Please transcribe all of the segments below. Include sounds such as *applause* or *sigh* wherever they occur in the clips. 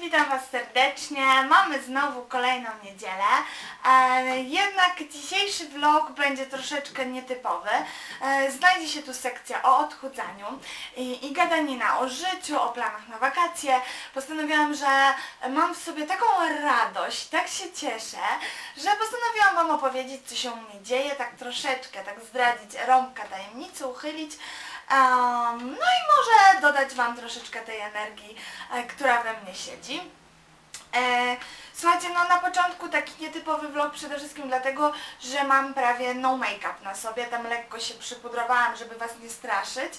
witam Was serdecznie. Mamy znowu kolejną niedzielę. E, jednak dzisiejszy vlog będzie troszeczkę nietypowy. E, znajdzie się tu sekcja o odchudzaniu i, i gadanina o życiu, o planach na wakacje. Postanowiłam, że mam w sobie taką radość, tak się cieszę, że postanowiłam Wam opowiedzieć, co się u mnie dzieje, tak troszeczkę, tak zdradzić rąbka tajemnicy, uchylić. No i może dodać Wam troszeczkę tej energii, e, która we mnie siedzi. E, słuchajcie, no na początku taki nietypowy vlog przede wszystkim dlatego, że mam prawie no make-up na sobie, tam lekko się przypudrowałam, żeby Was nie straszyć,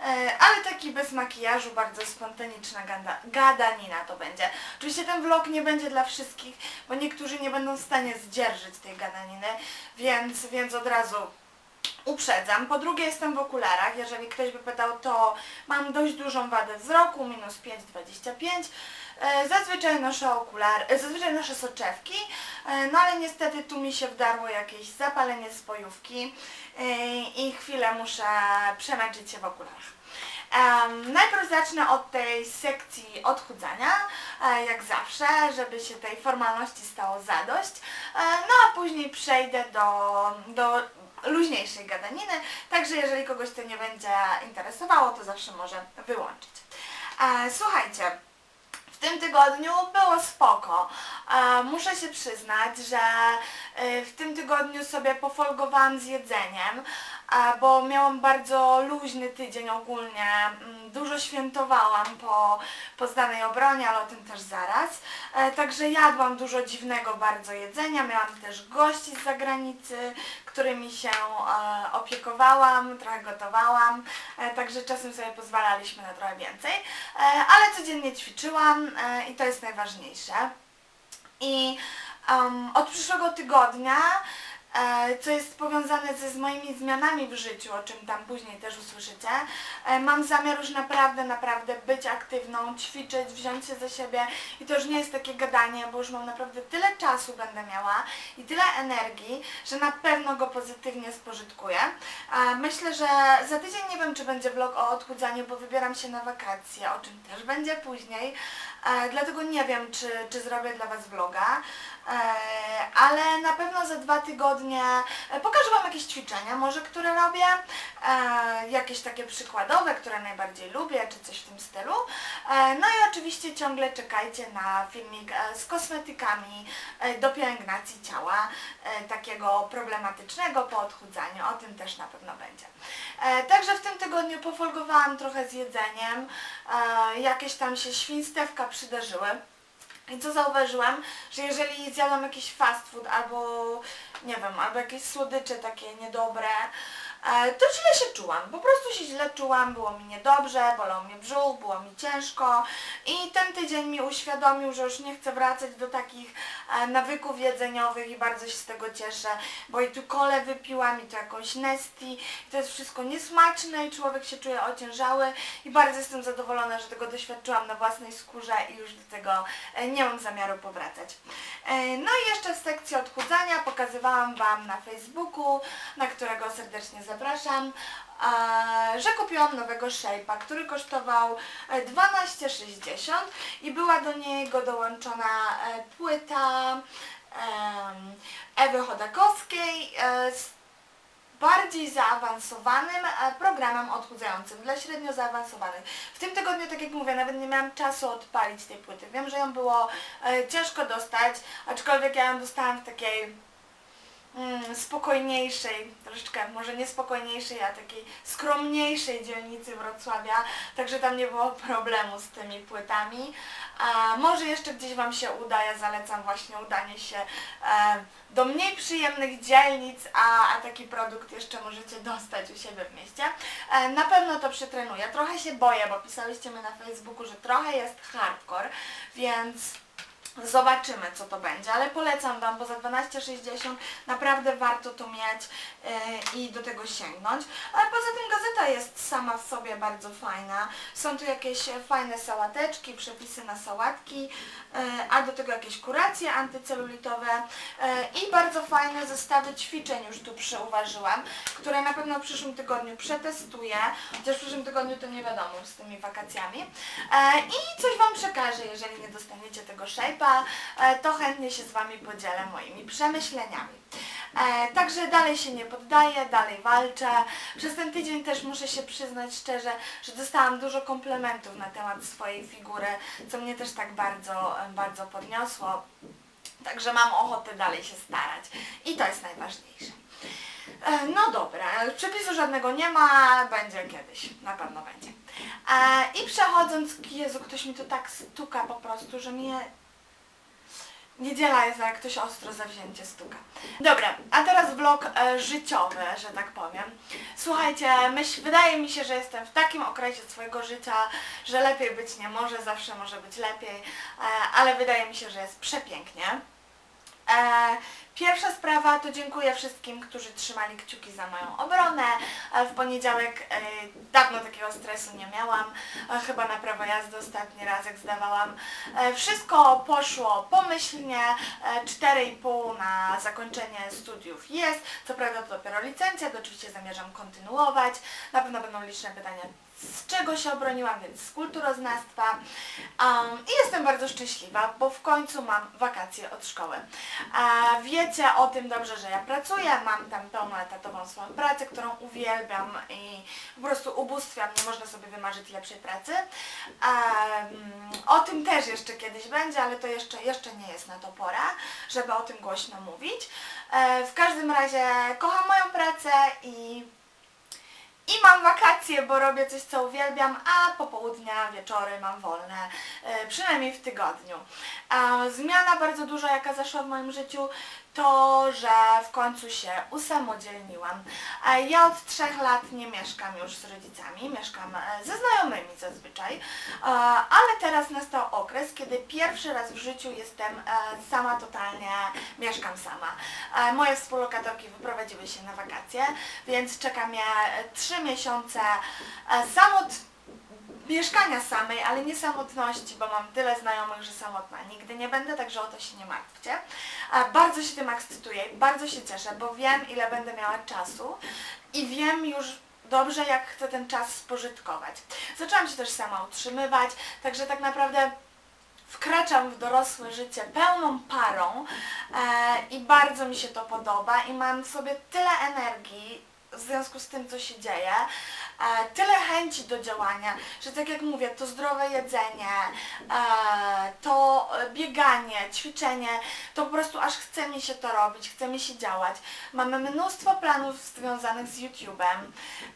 e, ale taki bez makijażu, bardzo spontaniczna gada, gadanina to będzie. Oczywiście ten vlog nie będzie dla wszystkich, bo niektórzy nie będą w stanie zdzierżyć tej gadaniny, więc, więc od razu uprzedzam. Po drugie jestem w okularach, jeżeli ktoś by pytał, to mam dość dużą wadę wzroku, minus 5,25. E, Zazwyczaj noszę okulary, e, zazwyczaj noszę soczewki, e, no ale niestety tu mi się wdarło jakieś zapalenie spojówki i chwilę muszę przemęczyć się w okularach. Em, najpierw zacznę od tej sekcji odchudzania, e, jak zawsze, żeby się tej formalności stało zadość, e, no a później przejdę do, do luźniejszej gadaniny, także jeżeli kogoś to nie będzie interesowało, to zawsze może wyłączyć. E, słuchajcie, w tym tygodniu było spoko. E, muszę się przyznać, że e, w tym tygodniu sobie pofolgowałam z jedzeniem, bo miałam bardzo luźny tydzień ogólnie. Mm, Dużo świętowałam po, po zdanej obronie, ale o tym też zaraz. E, Także jadłam dużo dziwnego bardzo jedzenia. Miałam też gości z zagranicy, którymi się e, opiekowałam, trochę gotowałam. E, Także czasem sobie pozwalaliśmy na trochę więcej. Ale codziennie ćwiczyłam i to jest najważniejsze. I em, od przyszłego tygodnia, co jest powiązane ze z moimi zmianami w życiu, o czym tam później też usłyszycie, e, mam zamiar już naprawdę, naprawdę być aktywną, ćwiczyć, wziąć się za siebie i to już nie jest takie gadanie, bo już mam naprawdę tyle czasu będę miała i tyle energii, że na pewno go pozytywnie spożytkuję. E, Myślę, że za tydzień nie wiem, czy będzie vlog o odchudzaniu, bo wybieram się na wakacje, o czym też będzie później. E, dlatego nie wiem, czy, czy zrobię dla Was vloga, e, ale na pewno za dwa tygodnie e, pokażę Wam jakieś ćwiczenia, może które robię, e, jakieś takie przykładowe, które najbardziej lubię, czy coś w tym stylu. E, no i oczywiście ciągle czekajcie na filmik z kosmetykami do pielęgnacji ciała, takiego problematycznego po odchudzaniu, o tym też na pewno będzie. Także w tym tygodniu pofolgowałam trochę z jedzeniem, jakieś tam się świństewka przydarzyły. I co zauważyłam, że jeżeli zjadłam jakiś fast food albo nie wiem, albo jakieś słodycze takie niedobre, to źle się czułam. Po prostu się źle czułam, było mi niedobrze, bolał mnie brzuch, było mi ciężko i ten tydzień mi uświadomił, że już nie chcę wracać do takich e, nawyków jedzeniowych i bardzo się z tego cieszę, bo i tu kole wypiłam i tu jakąś Nesti i to jest wszystko niesmaczne i człowiek się czuje ociężały i bardzo jestem zadowolona, że tego doświadczyłam na własnej skórze i już do tego e, nie mam zamiaru powracać. E, No i jeszcze w sekcji odchudzania pokazywałam Wam na Facebooku, na którego serdecznie zapraszam, e, że kupiłam nowego shape'a, który kosztował e, 12,60 i była do niego dołączona e, płyta Ewy Chodakowskiej e, z bardziej zaawansowanym e, programem odchudzającym, dla średnio zaawansowanych. W tym tygodniu, tak jak mówię, nawet nie miałam czasu odpalić tej płyty. Wiem, że ją było e, ciężko dostać, aczkolwiek ja ją dostałam w takiej mm, spokojniejszej, troszeczkę może nie spokojniejszej, a takiej skromniejszej dzielnicy Wrocławia, także tam nie było *laughs* problemu z tymi płytami. A może jeszcze gdzieś Wam się uda, ja zalecam właśnie udanie się e, do mniej przyjemnych dzielnic, a, a taki produkt jeszcze możecie dostać u siebie w mieście. E, na pewno to przetrenuję. Trochę się boję, bo pisałyście mi na Facebooku, że trochę jest hardcore, więc Zobaczymy, co to będzie, ale polecam Wam, bo za 12,60 naprawdę warto to mieć yy, i do tego sięgnąć. Ale poza tym gazeta jest sama w sobie bardzo fajna. Są tu jakieś fajne sałateczki, przepisy na sałatki, yy, a do tego jakieś kuracje antycelulitowe yy, i bardzo fajne zestawy ćwiczeń już tu przyuważyłam, które na pewno w przyszłym tygodniu przetestuję, chociaż w przyszłym tygodniu to nie wiadomo z tymi wakacjami. E, I coś Wam przekażę, jeżeli nie dostaniecie tego shape'a, e, to chętnie się z Wami podzielę moimi przemyśleniami. E, także dalej się nie poddaję, dalej walczę. Przez ten tydzień też muszę się przyznać szczerze, że dostałam dużo komplementów na temat swojej figury, co mnie też tak bardzo, bardzo podniosło. Także mam ochotę dalej się starać. I to jest najważniejsze. E, No dobra, przepisu żadnego nie ma, będzie kiedyś, na pewno będzie. E, I przechodząc, Jezu, ktoś mi tu tak stuka po prostu, że mnie... Niedziela jest, jak ktoś ostro zawzięcie stuka. Dobra, a teraz vlog e, życiowy, że tak powiem. Słuchajcie, myśl, wydaje mi się, że jestem w takim okresie swojego życia, że lepiej być nie może, zawsze może być lepiej, e, ale wydaje mi się, że jest przepięknie. E, Pierwsza sprawa to dziękuję wszystkim, którzy trzymali kciuki za moją obronę. E, W poniedziałek e, dawno takiego stresu nie miałam, e, chyba na prawo jazdy ostatni raz jak zdawałam. E, Wszystko poszło pomyślnie, e, 4,5 na zakończenie studiów jest. Co prawda to dopiero licencja, to oczywiście zamierzam kontynuować. Na pewno będą liczne pytania, z czego się obroniłam, więc z kulturoznawstwa. Um, I jestem bardzo szczęśliwa, bo w końcu mam wakacje od szkoły. A wiecie o tym dobrze, że ja pracuję, mam tam pełnoetatową swoją pracę, którą uwielbiam i po prostu ubóstwiam, nie można sobie wymarzyć lepszej pracy. Um, o tym też jeszcze kiedyś będzie, ale to jeszcze, jeszcze nie jest na to pora, żeby o tym głośno mówić. E, w każdym razie kocham moją pracę i i mam wakacje, bo robię coś, co uwielbiam, a popołudnia, wieczory mam wolne, e, przynajmniej w tygodniu. Zmiana bardzo duża, jaka zaszła w moim życiu, to, że w końcu się usamodzielniłam. Ja od trzech lat nie mieszkam już z rodzicami, mieszkam e, ze znajomymi zazwyczaj, E, ale teraz nastał okres, kiedy pierwszy raz w życiu jestem e, sama totalnie, mieszkam sama. E, Moje współlokatorki wyprowadziły się na wakacje, więc czeka mnie e, trzy miesiące samot mieszkania samej, ale nie samotności, bo mam tyle znajomych, że samotna nigdy nie będę, także o to się nie martwcie. Bardzo się tym ekscytuję i bardzo się cieszę, bo wiem ile będę miała czasu i wiem już dobrze jak chcę ten czas spożytkować. Zaczęłam się też sama utrzymywać, także tak naprawdę wkraczam w dorosłe życie pełną parą e, i bardzo mi się to podoba i mam w sobie tyle energii w związku z tym, co się dzieje, e, tyle chęci do działania, że tak jak mówię, to zdrowe jedzenie, e, to bieganie, ćwiczenie, to po prostu aż chce mi się to robić, chce mi się działać. Mamy mnóstwo planów związanych z YouTube'em.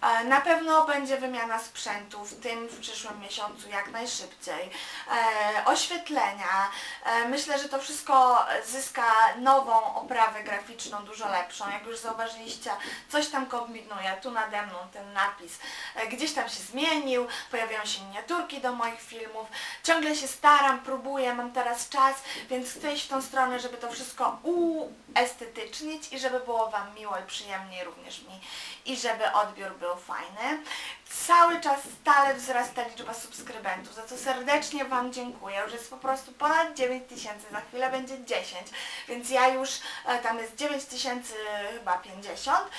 E, na pewno będzie wymiana sprzętu w tym w przyszłym miesiącu jak najszybciej. E, oświetlenia. E, myślę, że to wszystko zyska nową oprawę graficzną, dużo lepszą. Jak już zauważyliście, coś tam kombinuje. Tu nade mną ten napis e, gdzieś tam się zmienił, pojawiają się miniaturki do moich filmów. Ciągle się staram, próbuję, mam teraz czas, więc chcę iść w tą stronę, żeby to wszystko uestetycznić i żeby było Wam miło i przyjemnie również mi i żeby odbiór był fajny. Cały czas stale wzrasta liczba subskrybentów, za co serdecznie Wam dziękuję. Już jest po prostu ponad 9 tysięcy, za chwilę będzie 10, więc ja już, e, tam jest 9 tysięcy chyba 50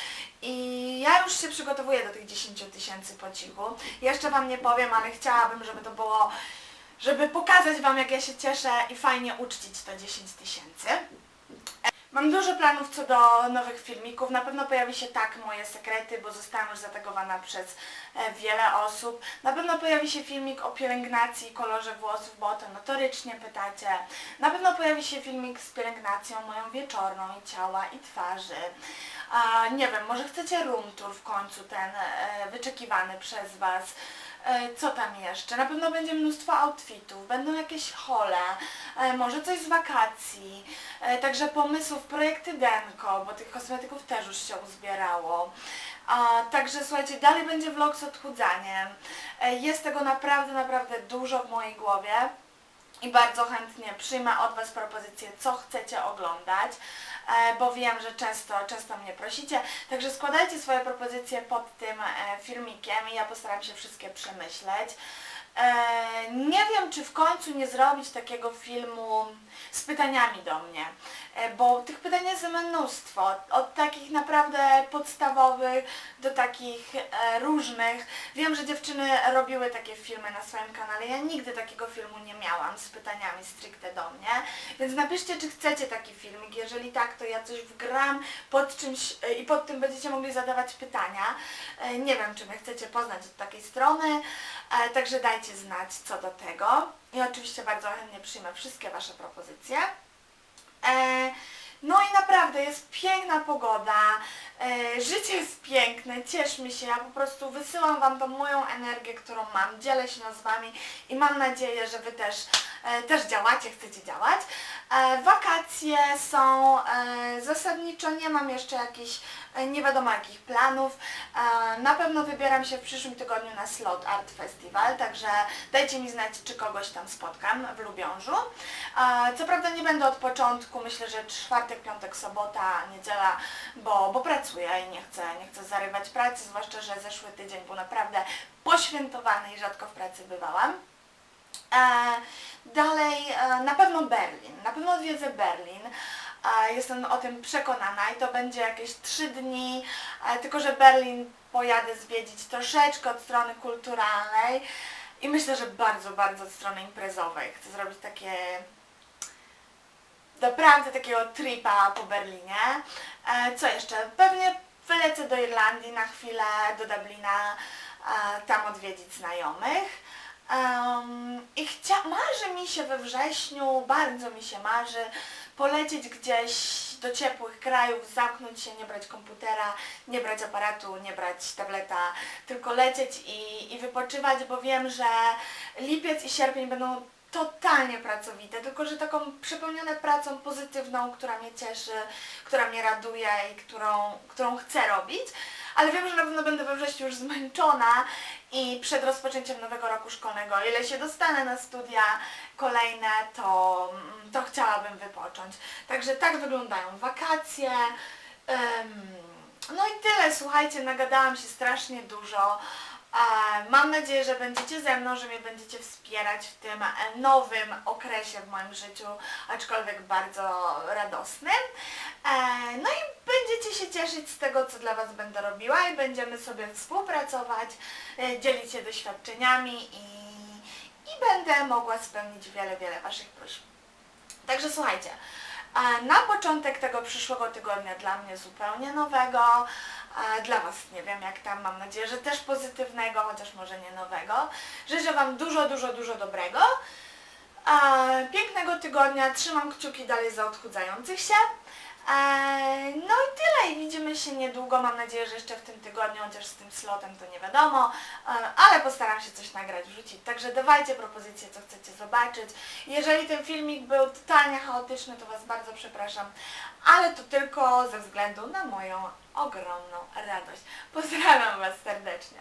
i ja już się przygotowuję do tych 10 tysięcy po cichu. Jeszcze Wam nie powiem, ale chciałabym, żeby to było, żeby pokazać Wam jak ja się cieszę i fajnie uczcić to 10 tysięcy. Mam dużo planów co do nowych filmików. Na pewno pojawi się tak moje sekrety, bo zostałam już zaatakowana przez e, wiele osób. Na pewno pojawi się filmik o pielęgnacji i kolorze włosów, bo o to notorycznie pytacie. Na pewno pojawi się filmik z pielęgnacją moją wieczorną i ciała i twarzy. A, nie wiem, może chcecie room tour w końcu, ten e, wyczekiwany przez Was. E, Co tam jeszcze? Na pewno będzie mnóstwo outfitów, będą jakieś hole, może coś z wakacji, także pomysłów, projekty Denko, bo tych kosmetyków też już się uzbierało. A, także słuchajcie, dalej będzie vlog z odchudzaniem. E, Jest tego naprawdę, naprawdę dużo w mojej głowie. i bardzo chętnie przyjmę od Was propozycje, co chcecie oglądać, e, bo wiem, że często, często mnie prosicie. Także składajcie swoje propozycje pod tym e, filmikiem i ja postaram się wszystkie przemyśleć. Nie wiem, czy w końcu nie zrobić takiego filmu z pytaniami do mnie, e, bo tych pytań jest mnóstwo, od takich naprawdę podstawowych do takich e, różnych. Wiem, że dziewczyny robiły takie filmy na swoim kanale, ja nigdy takiego filmu nie miałam z pytaniami stricte do mnie, więc napiszcie, czy chcecie taki filmik, jeżeli tak, to ja coś wgram pod czymś e, i pod tym będziecie mogli zadawać pytania. Nie wiem, czy mnie chcecie poznać od takiej strony, także dajcie znać co do tego. I oczywiście bardzo chętnie przyjmę wszystkie Wasze propozycje. E, No i naprawdę jest piękna pogoda, e, życie jest piękne, cieszmy się, ja po prostu wysyłam Wam tą moją energię, którą mam, dzielę się z Wami i mam nadzieję, że Wy też, też działacie, chcecie działać. E, Wakacje są e, zasadniczo, nie mam jeszcze jakichś e, nie wiadomo jakich planów. E, Na pewno wybieram się w przyszłym tygodniu na Slot Art Festival, także dajcie mi znać, czy kogoś tam spotkam w Lubiążu. E, Co prawda nie będę od początku, myślę, że czwartek, piątek, sobota, niedziela, bo, bo pracuję i nie chcę, nie chcę zarywać pracy, zwłaszcza, że zeszły tydzień był naprawdę poświętowany i rzadko w pracy bywałam. E, dalej, e, na pewno Berlin. Na pewno odwiedzę Berlin. E, jestem o tym przekonana i to będzie jakieś trzy dni, tylko że Berlin pojadę zwiedzić troszeczkę od strony kulturalnej i myślę, że bardzo, bardzo od strony imprezowej. Chcę zrobić takie naprawdę takiego tripa po Berlinie. Co jeszcze? Pewnie wylecę do Irlandii na chwilę, do Dublina, tam odwiedzić znajomych. Em, I chcia, marzy mi się we wrześniu, bardzo mi się marzy, polecieć gdzieś do ciepłych krajów, zamknąć się, nie brać komputera, nie brać aparatu, nie brać tableta, tylko lecieć i, i wypoczywać, bo wiem, że lipiec i sierpień będą totalnie pracowite, tylko że taką przepełnione pracą pozytywną, która mnie cieszy, która mnie raduje i którą, którą chcę robić. Ale wiem, że na pewno będę we wrześniu już zmęczona i przed rozpoczęciem nowego roku szkolnego, ile się dostanę na studia kolejne, to, mm, to chciałabym wypocząć. Także tak wyglądają wakacje. Em, no i tyle, słuchajcie, nagadałam się strasznie dużo. Mam nadzieję, że będziecie ze mną, że mnie będziecie wspierać w tym nowym okresie w moim życiu, aczkolwiek bardzo radosnym. E, No i będziecie się cieszyć z tego, co dla Was będę robiła i będziemy sobie współpracować, e, dzielić się doświadczeniami i, i będę mogła spełnić wiele, wiele Waszych próśb. Także słuchajcie, e, na początek tego przyszłego tygodnia dla mnie zupełnie nowego, dla Was nie wiem jak tam, mam nadzieję, że też pozytywnego, chociaż może nie nowego. Życzę Wam dużo, dużo, dużo dobrego. Pięknego tygodnia, trzymam kciuki dalej za odchudzających się. E, No i tyle i widzimy się niedługo, mam nadzieję, że jeszcze w tym tygodniu, chociaż z tym slotem to nie wiadomo, e, ale postaram się coś nagrać, wrzucić. Także dawajcie propozycje, co chcecie zobaczyć. Jeżeli ten filmik był totalnie chaotyczny, to Was bardzo przepraszam, ale to tylko ze względu na moją ogromną radość. Pozdrawiam Was serdecznie.